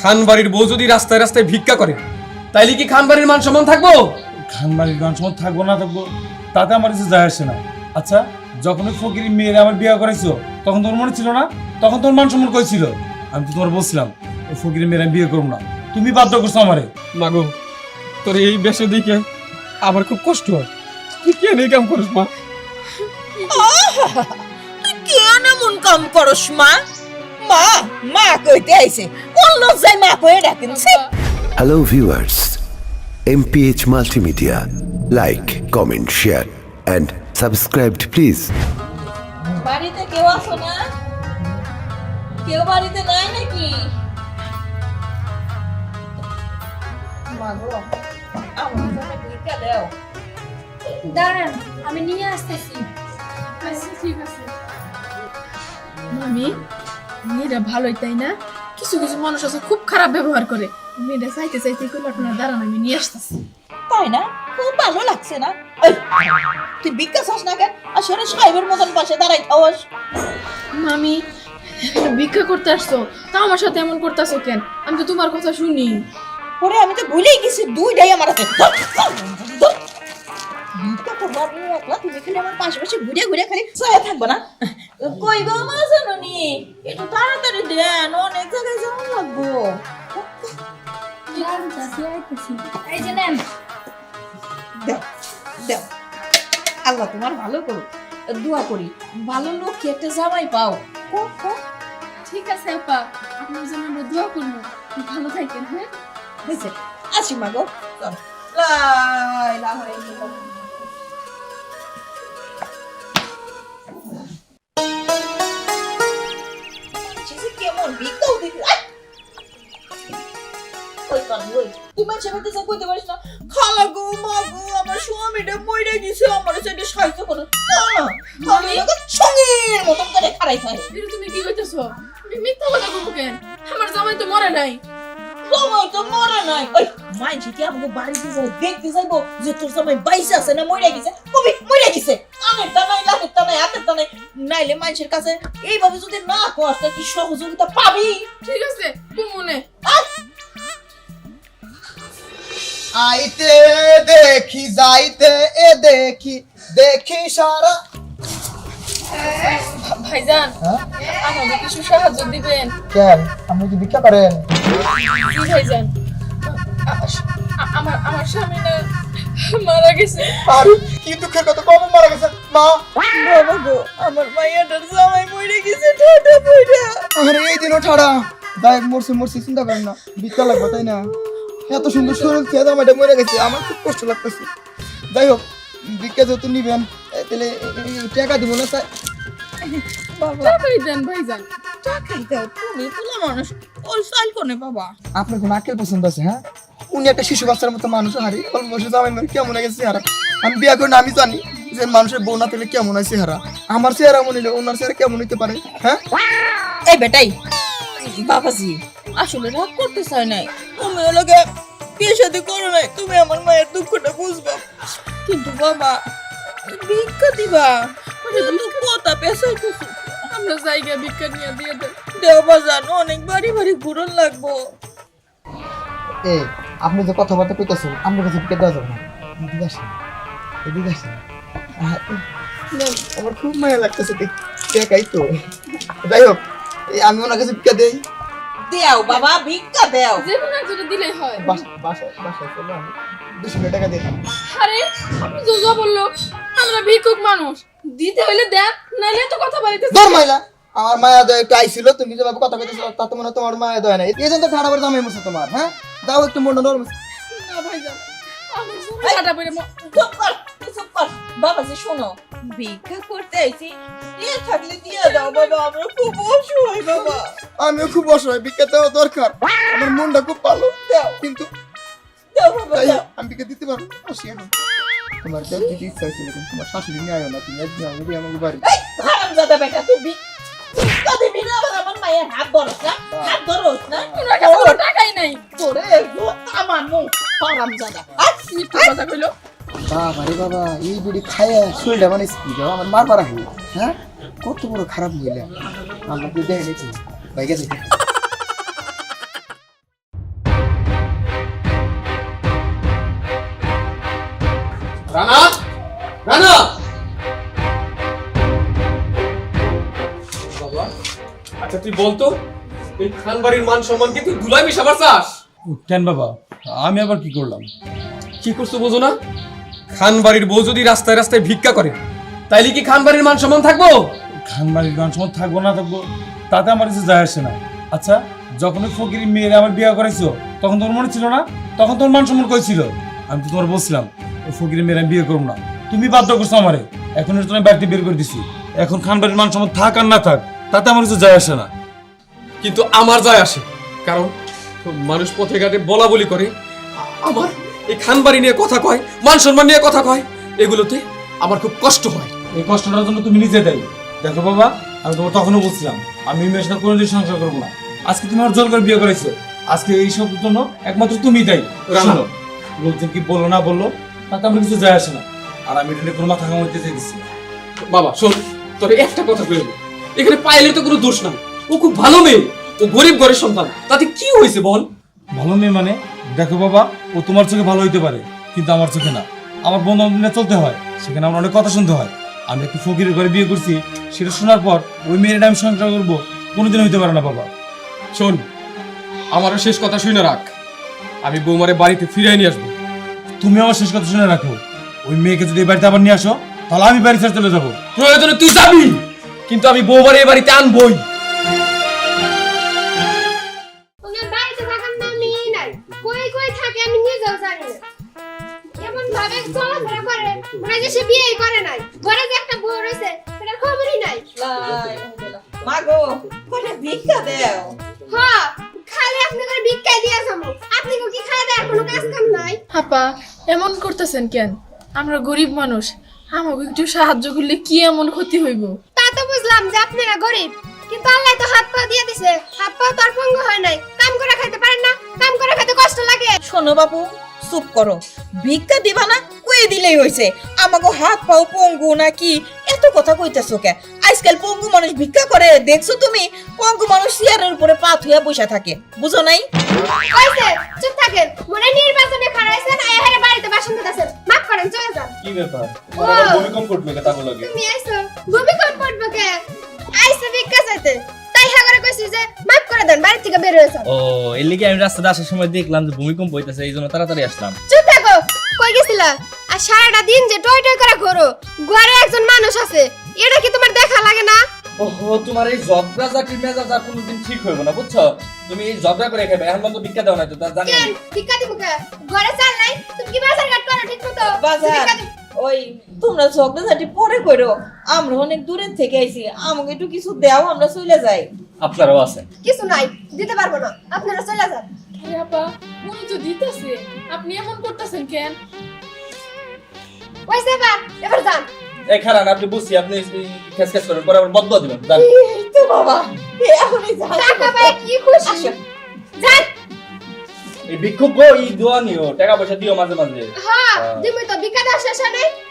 খান বাড়ির বউ যদি রাস্তায় রাস্তায় ভিক্ষা করে তাইলে কি খানবাড়ির মান সম্মান থাকব? খানবাড়ির গান সময় থাকব না থাকব তাতে আমার কিছু যায় আসে না। আচ্ছা যখন ওই ফকির মেয়ের আমার বিয়ে করাইছো তখন তোর মনে ছিল না? তখন তোর মান সম্মান করেছিল আমি তো তোমার বলছিলাম ওই ফকির মেয়ের আমি বিয়ে করব না। তুমি বাধ্য করছ আমারে। মাগো তোর এই বেশে দিকে আমার খুব কষ্ট হয়। তুই কেন এই কাম করিস মা? তুই কেন এমন কাম করস মা? মা মা কইতে আইছে। কোন লজ্জায় মা কয়ে ডাকেন। Hello viewers, MPH Multimedia. Like, comment, share and subscribe please. বাড়িতে কেউ আছো না? কেউ বাড়িতে নাই নাকি? মাগো আমার জন্য ভিক্ষা দাও। দাঁড়ান আমি নিয়ে আসতেছি। আচ্ছা ঠিক আছে। মামি? মেয়েটা ভালোই তাই না? কিছু কিছু মানুষ আছে খুব খারাপ ব্যবহার করে। মেয়েটা চাইতে চাইতে করলে আপনার দাঁড়ান আমি নিয়ে আসতেছি। তাই না? খুব ভালো লাগছে না? তুই ভিক্ষা চাস না কেন? আসলে সাহেবের মতন পাশে দাঁড়াই থাকস। মামি ভিক্ষা করতে আসছো? তা আমার সাথে এমন করতেছো কেন? আমি তো তোমার কথা শুনি। পরে আমি তো ভুলেই গেছি দুইটাই আমার হাতে। ভিক্ষা করব তুমি খালি আমার পাশে পাশে ঘুরে ঘুরে খালি থাকব না কই গো মা জানুনি একটু তাড়াতাড়ি দেন অনেক জায়গায় যাওয়া লাগবো এই যে নেন। দাও দাও। আল্লাহ তোমার ভালো করো দোয়া করি। ভালো লোক একটা জামাই পাও। কো, কো। ঠিক আছে আপা। আপনার জন্য আমরা দোয়া করব। ভালো থাকেন হ্যাঁ? হয়েছে। আসি মা গো। চল। লা ইলাহা ইল্লাল্লাহ। সে কেমন ভিক্ষাও দিতে আই! ওই কারণ, ওই। তুই যা কইতে পারিস না খালা গো মা গো আমার স্বামীটা মরে গেছে আমার সেটা সাহায্য করো না আমি ওকে সঙ্গের মতন করে খাড়াই খাই তুমি কি কইতেছো মিথ্যা কথা বলব কেন আমার জামাই তো মরে নাই জামাই তো মরে নাই। ওই মাইনছি কি আমাকে বাড়িতে যাই দেখতে যাইবো যে তোর জামাই বাইসে আছে না মরে গেছে। কবি মরে গেছে। কানের টানাই লাখের টানাই হাতের টানাই নাইলে মানুষের কাছে এইভাবে যদি না কষ্ট কি সহযোগিতা পাবি? ঠিক আছে কুমনে আইতে দেখি যাইতে এ দেখি দেখি সারা। ভাইজান আমাকে কিছু সাহায্য দিবেন। কেন? আপনি কি ভিক্ষা করেন? ভাইজান। আমার আমার স্বামী না মারা গেছে। আর কি দুঃখের কথা কম মারা গেছে? মা! বাবা গো আমার মাইয়াটার জামাই মরে গেছে ঠাডা পড়া আরে এই দিনও ঠাড়া। দায় মরছে মরছে চিন্তা করেন না। ভিক্ষা লাগবে তাই না? এত সুন্দর শরীর খেয়ে দাম এটা মরে গেছে আমার খুব কষ্ট লাগতেছে। যাই হোক ভিক্ষা যেহেতু নিবেন তাহলে টাকা দিব না তাই টাকাই দেন ভাইজান টাকাই দাও তুমি পোলা মানুষ। ওর সাইল কোনে বাবা? আপনার কোনো আকেল পছন্দ আছে হ্যাঁ? উনি একটা শিশু বাচ্চার মতো মানুষ হারি অল্প বয়সে জামাই মারি কেমন হয়ে চেহারা। আমি বিয়ে করি আমি জানি যে মানুষের বউ না পেলে কেমন হয় চেহারা। আমার চেহারা মনে হলে ওনার চেহারা কেমন হইতে পারে হ্যাঁ? এই বেটাই বাবাজি। আসলে রাগ করতে চাই নাই। তুমি ওলোকে বিয়ে সাথে করো নাই তুমি আমার মায়ের দুঃখটা বুঝবা। কিন্তু বাবা ভিক্ষা দিবা। তো কথা পেছাইতেছি আমরা জায়গা ভিক্ষা নিয়ে দিয়ে দেন দেওয়া জানো অনেক বাড়ি বাড়ি ঘুরন লাগবো। এই আপনি যে কথাবার্তা কইতেছেন আপনার কাছে টিকিট দেওয়া যাবে না। এদিকে আসেন এদিকে আসেন। আমার খুব মায়া লাগতেছে দেখাই তো। যাই হোক এই আমি ওনার কাছে টিকা দেই। দেও বাবা ভিক্ষা দেও। দিলেই হয়। বাসায় বাসায় চলে আমি। দুশো টাকা আরে আপনি তো যা বলল আমরা ভিক্ষুক মানুষ। দিতে হইলে দেন নাইলে তো কথা বলিতে ধর মাইলা আমার মায়া দয় একটু আইছিল তুমি যেভাবে কথা কইতেছো তাতে মনে হয় তোমার মায়া দয় নাই। এই জন্য তো ঠাড়া করে দামে মুছে তোমার হ্যাঁ? দাও একটু মন নরম না ভাইজান আমি চুপ কর চুপ কর। বাবাজি শোনো ভিক্ষা করতে আইছি দিয়ে থাকলে দিয়ে দাও বাবা আমরা খুব অসহায় বাবা। আমিও খুব অসহায় ভিক্ষা দেওয়া দরকার। আমার মনটা খুব ভালো। দাও। কিন্তু দাও বাবা আমি ভিক্ষা দিতে পারব আসি এখন। তোমার দেব দিতে ইচ্ছা হয়েছিল কিন্তু তোমার শাশুড়ি নিয়ে আয়ো না তুমি একদিন আমাকে বাড়ি। হারামজাদা বেটা কথা কইলো। বাবা এই বুড়ি খায় শরীরটা মানে স্পিড আমার মার হই হ্যাঁ? কত বড় খারাপ মহিলা। আমাকে দেখে নিয়েছি। ভাই গেছে তুই বলতো এই খান বাড়ির মান সম্মান কি তুই ধুলাই মিশাবার চাস কেন বাবা আমি আবার কি করলাম? কি করছ বোঝো না? খান বাড়ির বউ যদি রাস্তায় রাস্তায় ভিক্ষা করে তাইলে কি খান বাড়ির মান সম্মান থাকব? খানবাড়ির গান সময় থাকব না থাকব তাতে আমার কিছু যায় আসে না। আচ্ছা যখন ফকির মেয়েরা আমার বিয়ে করাইছো তখন তোমার মনে ছিল না? তখন তোমার মান সম্মান করেছিল আমি তো তোমার বলছিলাম ওই ফকির মেয়েরা আমি বিয়ে করব না। তুমি বাধ্য করছ আমারে। এখন জন্য বাড়িতে বের করে দিছি। এখন খানবাড়ির মান সম্মান থাক আর না থাক তাতে আমার কিছু যায় আসে না। কিন্তু আমার যায় আসে কারণ মানুষ পথে ঘাটে বলা বলি করে আ- আমার এই খান বাড়ি নিয়ে কথা কয় মান সম্মান নিয়ে কথা কয় এগুলোতে আমার খুব কষ্ট হয়। এই কষ্টটার জন্য তুমি নিজে দেয়। দেখো বাবা আমি তোমার তখনও বলছিলাম আমি মেয়ের সাথে কোনোদিন সংসার করব না। আজকে তুমি আমার জল করে বিয়ে করেছ। আজকে এই সব জন্য একমাত্র তুমি দেয়। রানা। শোনো লোকজন কি বলল না বলল তাতে আমার কিছু যায় আসে না। আর আমি এটা নিয়ে কোনো মাথা কামাইতে চাইছি বাবা শোন তোর একটা কথা বলব এখানে পাইলে তো কোনো দোষ নাই। ও খুব ভালো মেয়ে। ও গরিব ঘরের সন্তান তাতে কি হয়েছে বল? ভালো মেয়ে মানে দেখো বাবা ও তোমার চোখে ভালো হইতে পারে কিন্তু আমার চোখে না। আমার বন্ধু বান্ধব চলতে হয় সেখানে আমার অনেক কথা শুনতে হয়। আমি একটু ফকিরের ঘরে বিয়ে করছি সেটা শোনার পর ওই মেয়েটা আমি সংসার করব কোনোদিন হইতে পারে না বাবা। শোন আমারও শেষ কথা শুনে রাখ। আমি বৌমারে বাড়িতে ফিরিয়ে নিয়ে আসব। তুমি আমার শেষ কথা শুনে রাখো। ওই মেয়েকে যদি এই বাড়িতে আবার নিয়ে আসো তাহলে আমি বাড়ি ছেড়ে চলে যাব। প্রয়োজনে তুই যাবি! কিন্তু আমি বৌমারে এই বাড়িতে আনবই। ওনার বাড়িতে থাকার নামই নাই। কই কই থাকে আমি নিজেও জানি না। এমন ভাবে চলাফেরা করে মনে যে সে বিয়েই করে নাই। ঘরে যে একটা বউ রয়েছে সেটার খবরই নাই। মা গো ভিক্ষা দেও? হ খালি আপনি যাব। কি খাওয়া দেওয়ার কোনো কাজ কাম নাই? আপা এমন করতেছেন কেন? আমরা গরিব মানুষ আমাকে একটু সাহায্য করলে কি এমন ক্ষতি হইব? বুঝলাম যে আপনারা গরিব। কিন্তু আল্লাহ তো হাত পা দিয়ে দিছে। হাত পা তো আর পঙ্গু হয় নাই। কাম করে খাইতে পারেন না। কাম করে খাইতে কষ্ট লাগে। শোনো বাবু চুপ করো। ভিক্ষা দিবা না কয়ে দিলেই হইছে। আমাকে হাত পাও পঙ্গু নাকি? এত কথা কইতেছো কে? আজকাল পঙ্গু মানুষ ভিক্ষা করে দেখছ তুমি? পঙ্গু মানুষ চেয়ারের উপরে পা থুয়া বসে থাকে। বুঝো নাই? কইছে চুপ থাকেন। মনে হয় কি ব্যাপার? ও। ভূমিকম্প করবে তুমি আইছো। ভূমিকম্প কে? আইছে ভিক্ষা চাইতে। তাই হাগরে কইছি যে মাফ করে দেন বাড়ি থেকে বের হয়েছে। ও এর লাগি আমি রাস্তাতে আসার সময় দেখলাম যে ভূমিকম্প হইতাছে এই জন্য তাড়াতাড়ি আসলাম। চুপ থাকো কই গেছিলা? আর সারাটা দিন যে টয় টয় করে ঘোরো ঘরে একজন মানুষ আছে এটা কি তোমার দেখা লাগে না? ওহো তোমার এই জবরা জাতির মেজাজ আর কোনোদিন ঠিক হইব না বুঝছ? তুমি এই জবরা করে খাবে এখন তো ভিক্ষা দাও না তো জানি ভিক্ষা দিব কে? ঘরে চাল নাই? তুমি কি বাজার ঘাট করো ঠিক মতো বাজার? ওই তোমরা ঝগড়াঝাটি পরে করো। আমরা অনেক দূরের থেকে আইছি আমাকে একটু কিছু দাও আমরা চলে যাই। আপনারাও আছেন। কিছু নাই দিতে পারব না আপনারা চলে যান। আরে আপা উনি তো দিতেছে। আপনি এমন করতেছেন কেন? ওই সেবা এবার যান। এই খারান আপনি বুঝছি আপনি খেস খেস করেন পরে আবার বদলা দিবেন জান এই তো বাবা এখনই যাই টাকা পাই কি খুশি। যান। এই ভিক্ষুক গো এই দোয়া নিও টাকা পয়সা দিও মাঝে মাঝে। হ্যাঁ তুমি তো দেওয়া শেষ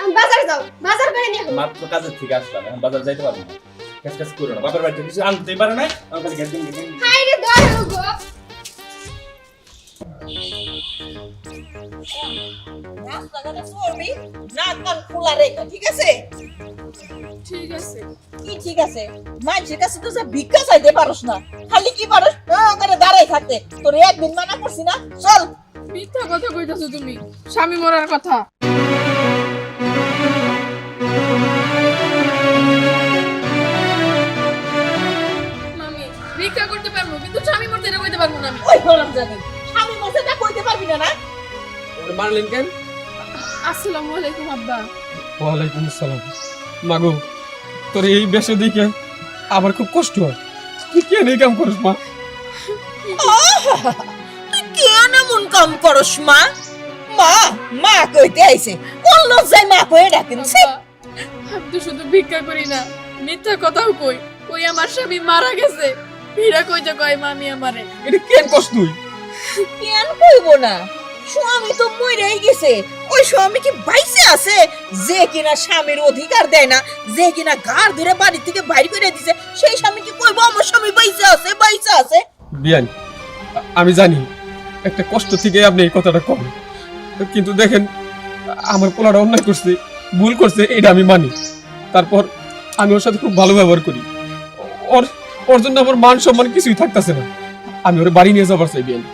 আমি বাজার যাও বাজার করে নিয়ে আসো। মাত্র কাজের থেকে আসলাম এখন বাজার যাইতে পারব না। খেস খেস করো না বাপের বাড়িতে কিছু আনতেই পারে না আমার কাছে গ্যাস দিন হাই রে দয়ালু গো। তুমি স্বামী মরার কথা ভিক্ষা করতে পারব, কিন্তু স্বামী মরতে এটা কইতে পারব না আমি। ওই হলাম জানি না না না? ওরে মারলেন কেন? আসসালামু আলাইকুম আব্বা। ওয়ালাইকুম আসসালাম। মাগো তোর এই বেশে দিকে আমার খুব কষ্ট হয়। তুই কেন এই কাম করিস মা? তুই কেন এমন কাম করস মা? মা মা কইতে আইছে কোন লজ্জায় মা কয়ে ডাকেন ছি! আমি তো শুধু ভিক্ষা করি না মিথ্যা কথাও কই। কই আমার স্বামী মারা গেছে ভিড়া কইতে কয় মামি আমারে। এটা কেন কষ্ট তুই? কেন কইব না? স্বামী তো মইরাই গেছে। ওই স্বামী কি বাইসে আছে? যে কিনা স্বামীর অধিকার দেয় না, যে কিনা ঘর ধরে বাড়ি থেকে বাইর করে দিছে, সেই স্বামী কি কইব? আমার স্বামী বাইসে আছে বাইসে আছে। বিয়ান, আমি জানি, একটা কষ্ট থেকে আপনি এই কথাটা কম কিন্তু দেখেন, আমার পোলাটা অন্যায় করছে, ভুল করছে, এটা আমি মানি। তারপর আমি ওর সাথে খুব ভালো ব্যবহার করি। ওর ওর জন্য আমার মান সম্মান কিছুই থাকতেছে না। আমি ওর বাড়ি নিয়ে যাবার চাই, বিয়ান।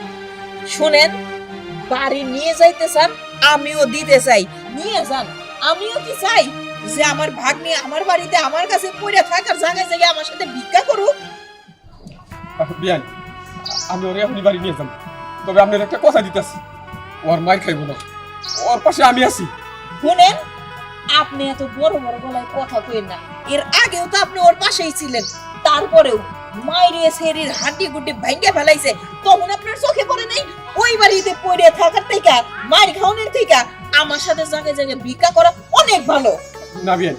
শুনেন বাড়ি নিয়ে যাইতে চান আমিও দিতে চাই। নিয়ে যান আমিও কি চাই যে আমার ভাগ্নি আমার বাড়িতে আমার কাছে পড়ে থাকার জায়গায় জায়গায় আমার সাথে ভিক্ষা করুক? বিয়ান আমি ওরে আপনি বাড়ি নিয়ে যাব তবে আপনার একটা কথা দিতেছি ওর মার খাইব না। ওর পাশে আমি আছি। শুনেন আপনি এত বড় বড় গলায় কথা কইেন না। এর আগেও তো আপনি ওর পাশেই ছিলেন। তারপরেও মাইরে শরীর হাড্ডি গুড্ডি ভাঙ্গে ফেলাইছে। তখন আপনার চোখে পড়ে নাই? ওই বাড়িতে পড়ে থাকার থেকে মায়ের খাওয়ানোর থেকে আমার সাথে জায়গায় জায়গায় ভিক্ষা করা অনেক ভালো। না বিয়ান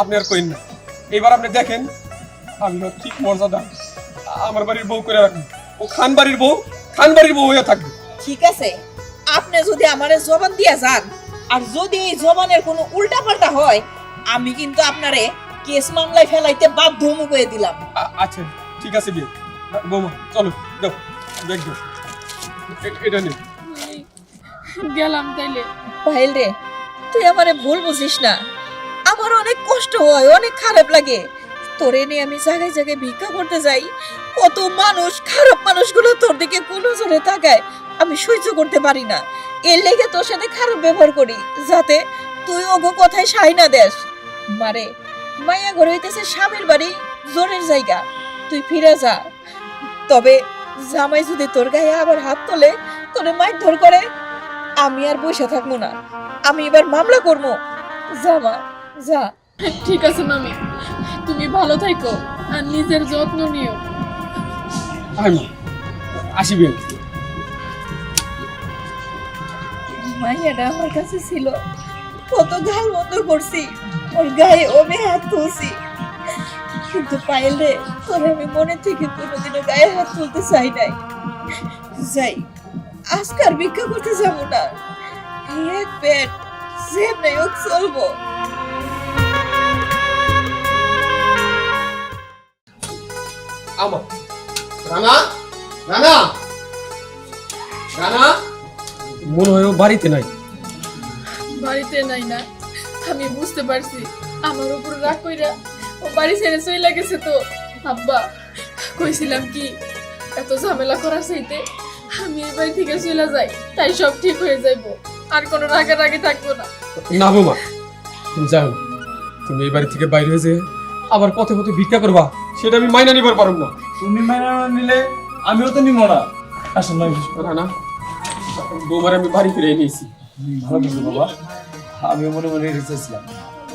আপনি আর কইন না। এবার আপনি দেখেন আমি ঠিক মর্যাদা। আমার বাড়ির বউ করে রাখব। ও খান বাড়ির বউ খান বাড়ির বউ হয়ে থাকবে। ঠিক আছে আপনি যদি আমারে জবান দিয়া যান আর যদি এই জবানের কোনো উল্টা পাল্টা হয় আমি কিন্তু আপনারে কেস মামলায় ফেলাইতে বাধ্য হমু করে দিলাম। আচ্ছা ঠিক আছে বিয়ে। বৌমা চলো দাও ব্যাগ দাও এটা নিন গেলাম তাইলে। পাহেল রে তুই আমারে ভুল বুঝিস না। আমার অনেক কষ্ট হয় অনেক খারাপ লাগে। তোরে নিয়ে আমি জায়গায় জায়গায় ভিক্ষা করতে যাই। কত মানুষ খারাপ মানুষগুলো তোর দিকে কোনো জোরে তাকায়। আমি সহ্য করতে পারি না। এর লেগে তোর সাথে খারাপ ব্যবহার করি যাতে তুই ওগো কথায় সাই না দেস। মারে মাইয়া ঘরে হইতেছে স্বামীর বাড়ি জোরের জায়গা। তুই ফিরে যা। তবে জামাই যদি তোর গায়ে আবার হাত তোলে তোরে মাইর ধর করে আমি আর বসে থাকব না। আমি এবার মামলা করব। যা মা যা। ঠিক আছে মামি তুমি ভালো থাকো আর নিজের যত্ন নিও। আয় মা আসি বিয়ে মাইয়াটা আমার কাছে ছিল। কত গাল বন্ধ করছি। ওর গায়ে ওমে হাত তুলছি। কিন্তু পাইল তোরে আমি মনে থেকে কোনোদিনও গায়ে হাত তুলতে চাই নাই। যাই আজকার ভিক্ষা করতে যাব না। এক পেট যেমনি হোক চলবো। আমার রানা রানা রানা মনে হয় বাড়িতে নাই। বাড়িতে নাই না। আমি বুঝতে পারছি। আমার উপর রাগ কইরা ও বাড়ি ছেড়ে চলে গেছে তো। আব্বা কইছিলাম কি এত ঝামেলা করার চাইতে আমি এই বাড়ি থেকে চলে যাই তাই সব ঠিক হয়ে যাইবো। আর কোনো রাগারাগি থাকব না। না বৌমা তুমি যাও তুমি এই বাড়ি থেকে বাইরে হয়ে যে আবার পথে পথে ভিক্ষা করবা সেটা আমি মাইনা নিবার পারব না। তুমি মাইনা না নিলে আমিও তো নিব না। আসুন নয় রানা বৌমার আমি বাড়ি ফিরে নিয়েছি। ভালো কিছু বাবা আমিও মনে মনে রেখেছিলাম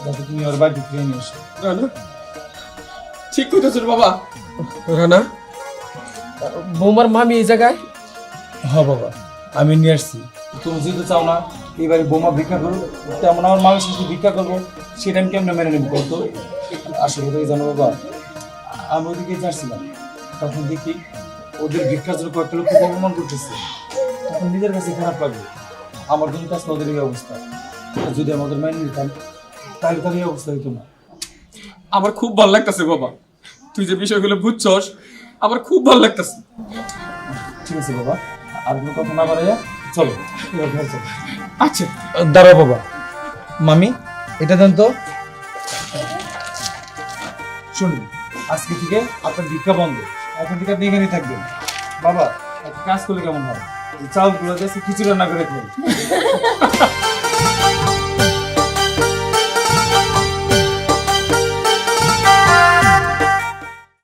যাতে তুমি ওর বাড়ি ফিরে নিয়ে এসো রানা? ঠিক কইতেছ বাবা। রানা? বৌমার মামি এই জায়গায়? হ্যাঁ বাবা আমি নিয়ে আসছি। তুমি যেহেতু চাও না এবারে বোমা ভিক্ষা করো তেমন আমার মায়ের সাথে ভিক্ষা করব সেটা আমি কেমন মেনে নেব বলতো? আসলে কি জানো বাবা আমি ওদিকে যাচ্ছিলাম তখন দেখি ওদের ভিক্ষার জন্য কয়েকটা লোক অপমান করতেছে। তখন নিজের কাছে খারাপ লাগবে আমার জন্য কাছে ওদের এই অবস্থা। আর যদি আমাদের মেনে নিতাম তাহলে তাহলে এই অবস্থা হতো না। আমার খুব ভালো লাগতেছে বাবা। তুই যে বিষয়গুলো বুঝছস আমার খুব ভালো লাগতেছে। ঠিক আছে বাবা আর কোনো কথা না বাড়াইয়া চলো এবার ঘরে চলো। আচ্ছা। দাঁড়াও বাবা। মামি এটা দেন তো। শুনুন আজকে থেকে আপনার ভিক্ষা বন্ধ। এখন থেকে আপনি এখানেই থাকবেন। বাবা একটা কাজ করলে কেমন হয়? এই চাউলগুলো দিয়ে খিচুড়ি রান্না করে খাই